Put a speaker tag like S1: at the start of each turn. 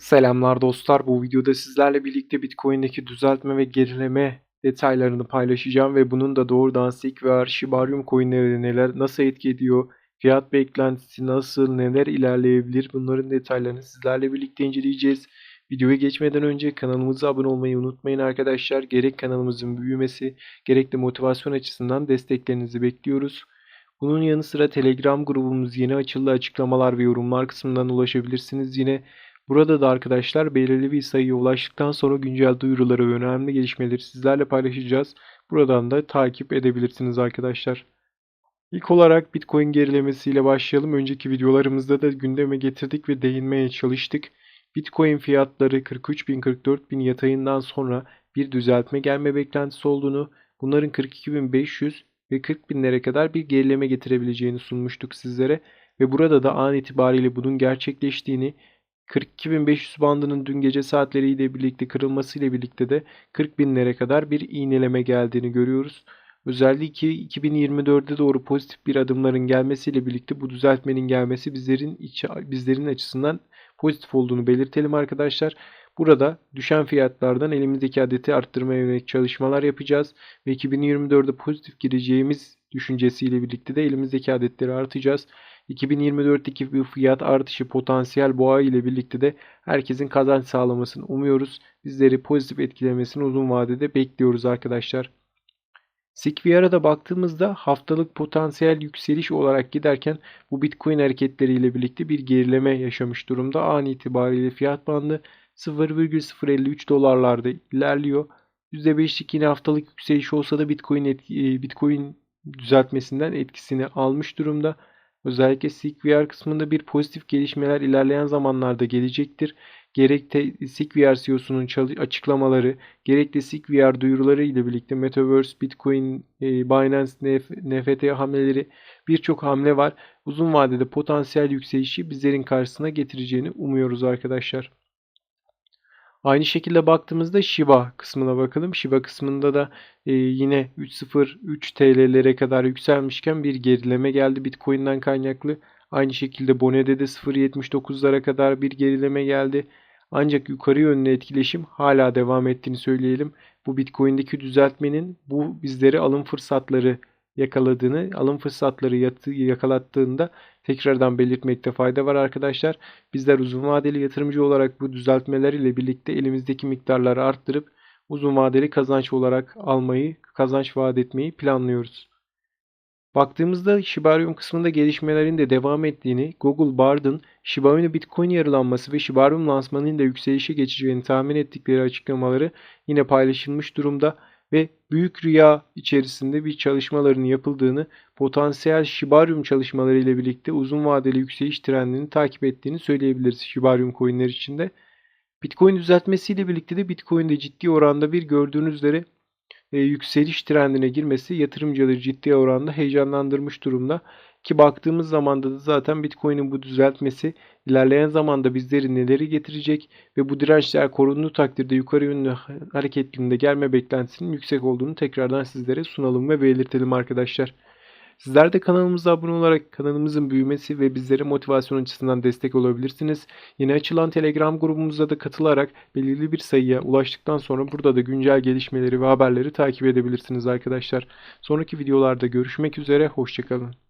S1: Selamlar dostlar. Bu videoda sizlerle birlikte Bitcoin'deki düzeltme ve gerileme detaylarını paylaşacağım ve bunun da doğrudan SIG ve Shibarium coin'leri neler nasıl etki ediyor, fiyat beklentisi nasıl, neler ilerleyebilir bunların detaylarını sizlerle birlikte inceleyeceğiz. Videoya geçmeden önce kanalımıza abone olmayı unutmayın arkadaşlar. Gerek kanalımızın büyümesi, gerek de motivasyon açısından desteklerinizi bekliyoruz. Bunun yanı sıra Telegram grubumuz yeni açıldı. Açıklamalar ve yorumlar kısmından ulaşabilirsiniz. Yine Burada da arkadaşlar belirli bir sayıya ulaştıktan sonra güncel duyuruları ve önemli gelişmeleri sizlerle paylaşacağız. Buradan da takip edebilirsiniz arkadaşlar. İlk olarak Bitcoin gerilemesiyle başlayalım. Önceki videolarımızda da gündeme getirdik ve değinmeye çalıştık. Bitcoin fiyatları 43.000-44.000 yatayından sonra bir düzeltme gelme beklentisi olduğunu, bunların 42.500 ve 40.000'lere kadar bir gerileme getirebileceğini sunmuştuk sizlere ve burada da an itibariyle bunun gerçekleştiğini 42.500 bandının dün gece saatleriyle birlikte kırılmasıyla birlikte de 40 binlere kadar bir iğneleme geldiğini görüyoruz. Özellikle 2024'de doğru pozitif bir adımların gelmesiyle birlikte bu düzeltmenin gelmesi bizlerin içi, bizlerin açısından pozitif olduğunu belirtelim arkadaşlar. Burada düşen fiyatlardan elimizdeki adeti arttırmaya yönelik çalışmalar yapacağız ve 2024'de pozitif gireceğimiz düşüncesiyle birlikte de elimizdeki adetleri artacağız. 2024'teki bir fiyat artışı potansiyel boğa ile birlikte de herkesin kazanç sağlamasını umuyoruz. Bizleri pozitif etkilemesini uzun vadede bekliyoruz arkadaşlar. Sikviyar'a da baktığımızda haftalık potansiyel yükseliş olarak giderken bu Bitcoin hareketleriyle birlikte bir gerileme yaşamış durumda. An itibariyle fiyat bandı 0,053 dolarlarda ilerliyor. %5'lik yine haftalık yükseliş olsa da Bitcoin, etki, Bitcoin düzeltmesinden etkisini almış durumda. Özellikle SIG kısmında bir pozitif gelişmeler ilerleyen zamanlarda gelecektir. Gerek de SIG CEO'sunun açıklamaları, gerek de SIG duyuruları ile birlikte Metaverse, Bitcoin, e, Binance, NFT hamleleri birçok hamle var. Uzun vadede potansiyel yükselişi bizlerin karşısına getireceğini umuyoruz arkadaşlar. Aynı şekilde baktığımızda Shiba kısmına bakalım. Shiba kısmında da e, yine 3.03 TL'lere kadar yükselmişken bir gerileme geldi Bitcoin'den kaynaklı. Aynı şekilde Bone'de de 0.79'lara kadar bir gerileme geldi. Ancak yukarı yönlü etkileşim hala devam ettiğini söyleyelim. Bu Bitcoin'deki düzeltmenin bu bizleri alım fırsatları yakaladığını, alım fırsatları yakalattığında tekrardan belirtmekte fayda var arkadaşlar. Bizler uzun vadeli yatırımcı olarak bu düzeltmeler ile birlikte elimizdeki miktarları arttırıp uzun vadeli kazanç olarak almayı, kazanç vaat etmeyi planlıyoruz. Baktığımızda Shibarium kısmında gelişmelerin de devam ettiğini, Google Bard'ın Shiba Bitcoin yarılanması ve Shibarium lansmanının da yükselişe geçeceğini tahmin ettikleri açıklamaları yine paylaşılmış durumda ve büyük rüya içerisinde bir çalışmaların yapıldığını, potansiyel Shibarium çalışmaları ile birlikte uzun vadeli yükseliş trendini takip ettiğini söyleyebiliriz Shibarium coinler içinde. Bitcoin düzeltmesiyle birlikte de Bitcoin'de ciddi oranda bir gördüğünüz üzere e, yükseliş trendine girmesi yatırımcıları ciddi oranda heyecanlandırmış durumda. Ki baktığımız zaman da zaten Bitcoin'in bu düzeltmesi ilerleyen zamanda bizleri neleri getirecek ve bu dirençler korunduğu takdirde yukarı yönlü hareket yönünde gelme beklentisinin yüksek olduğunu tekrardan sizlere sunalım ve belirtelim arkadaşlar. Sizler de kanalımıza abone olarak kanalımızın büyümesi ve bizlere motivasyon açısından destek olabilirsiniz. Yeni açılan Telegram grubumuza da katılarak belirli bir sayıya ulaştıktan sonra burada da güncel gelişmeleri ve haberleri takip edebilirsiniz arkadaşlar. Sonraki videolarda görüşmek üzere, hoşçakalın.